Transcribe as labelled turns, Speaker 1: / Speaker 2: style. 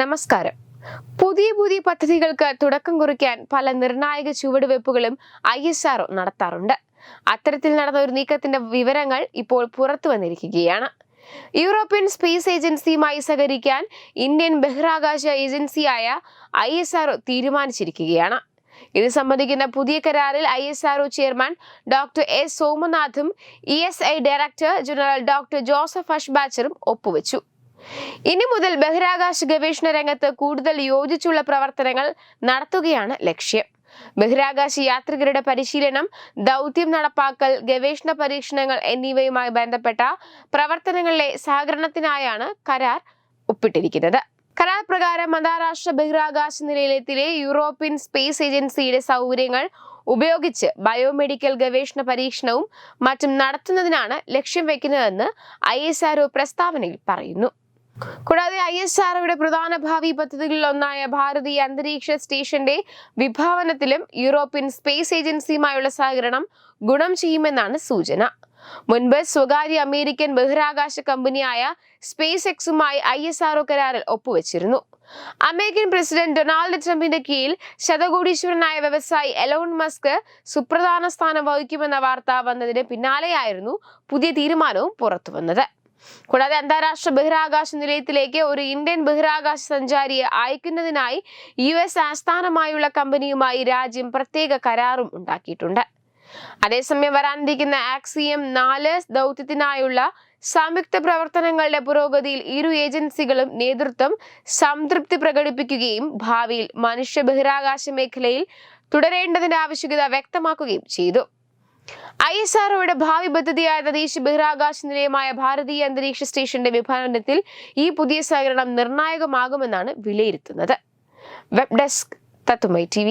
Speaker 1: നമസ്കാരം. പുതിയ പുതിയ പദ്ധതികൾക്ക് തുടക്കം കുറിക്കാൻ പല നിർണായക ചുവടുവെപ്പുകളും ഐ എസ് ആർ നടത്താറുണ്ട്. അത്തരത്തിൽ നടന്ന ഒരു നീക്കത്തിന്റെ വിവരങ്ങൾ ഇപ്പോൾ പുറത്തു വന്നിരിക്കുകയാണ്. യൂറോപ്യൻ സ്പേസ് ഏജൻസിയുമായി സഹകരിക്കാൻ ഇന്ത്യൻ ബഹിരാകാശ ഏജൻസിയായ ഐ എസ് ആർ തീരുമാനിച്ചിരിക്കുകയാണ്. ഇത് സംബന്ധിക്കുന്ന പുതിയ കരാറിൽ I S R chairman doctor S സോമനാഥും E S I director general doctor Joseph അഷ്ബാച്ചറും ഒപ്പുവെച്ചു. ഇനി മുതൽ ബഹിരാകാശ ഗവേഷണ രംഗത്ത് കൂടുതൽ യോജിച്ചുള്ള പ്രവർത്തനങ്ങൾ നടത്തുകയാണ് ലക്ഷ്യം. ബഹിരാകാശ യാത്രികരുടെ പരിശീലനം ദൗത്യം നടപ്പാക്കൽ ഗവേഷണ പരീക്ഷണങ്ങൾ എന്നിവയുമായി ബന്ധപ്പെട്ട പ്രവർത്തനങ്ങളിലെ സഹകരണത്തിനായാണ് കരാർ ഒപ്പിട്ടിരിക്കുന്നത്. കരാർ പ്രകാരം അന്താരാഷ്ട്ര ബഹിരാകാശ നിലയത്തിലെ യൂറോപ്യൻ സ്പേസ് ഏജൻസിയുടെ സൗകര്യങ്ങൾ ഉപയോഗിച്ച് ബയോമെഡിക്കൽ ഗവേഷണ പരീക്ഷണവും മറ്റും നടത്തുന്നതിനാണ് ലക്ഷ്യം വെക്കുന്നതെന്ന് ഐ എസ് പ്രസ്താവനയിൽ പറയുന്നു. കൂടാതെ ഐ എസ് ആർഒയുടെ പ്രധാന ഭാവി പദ്ധതികളിൽ ഒന്നായ ഭാരതീയ അന്തരീക്ഷ സ്റ്റേഷന്റെ വിഭാവനത്തിലും യൂറോപ്യൻ സ്പേസ് ഏജൻസിയുമായുള്ള സഹകരണം ഗുണം ചെയ്യുമെന്നാണ് സൂചന. മുൻപ് സ്വകാര്യ അമേരിക്കൻ ബഹിരാകാശ കമ്പനിയായ സ്പേസ് എക്സുമായി ഐ എസ് ആർഒ കരാറിൽ ഒപ്പുവെച്ചിരുന്നു. അമേരിക്കൻ പ്രസിഡന്റ് ഡൊണാൾഡ് ട്രംപിന്റെ കീഴിൽ ശതകോടീശ്വരനായ വ്യവസായി എലോൺ മസ്ക് സുപ്രധാന സ്ഥാനം വഹിക്കുമെന്ന വാർത്ത വന്നതിന് പിന്നാലെയായിരുന്നു പുതിയ തീരുമാനവും പുറത്തുവന്നത്. കൂടാതെ അന്താരാഷ്ട്ര ബഹിരാകാശ നിലയത്തിലേക്ക് ഒരു ഇന്ത്യൻ ബഹിരാകാശ സഞ്ചാരിയെ അയക്കുന്നതിനായി യു എസ് ആസ്ഥാനമായുള്ള കമ്പനിയുമായി രാജ്യം പ്രത്യേക കരാറും ഉണ്ടാക്കിയിട്ടുണ്ട്. അതേസമയം വരാനിരിക്കുന്ന ആക്സിയം നാല് ദൗത്യത്തിനായുള്ള സംയുക്ത പ്രവർത്തനങ്ങളുടെ പുരോഗതിയിൽ ഇരു ഏജൻസികളും നേതൃത്വം സംതൃപ്തി പ്രകടിപ്പിക്കുകയും ഭാവിയിൽ മനുഷ്യ ബഹിരാകാശ മേഖലയിൽ തുടരേണ്ടതിന്റെ ആവശ്യകത വ്യക്തമാക്കുകയും ചെയ്തു. ഐ എസ് ആർഒയുടെ ഭാവി പദ്ധതിയായ തദ്ദേശ ബഹിരാകാശ നിലയമായ ഭാരതീയ അന്തരീക്ഷ സ്റ്റേഷന്റെ വിഭാവനത്തിൽ ഈ പുതിയ സഹകരണം നിർണായകമാകുമെന്നാണ് വിലയിരുത്തുന്നത്. വെബ് ഡെസ്ക് തത്തുമൈ ടി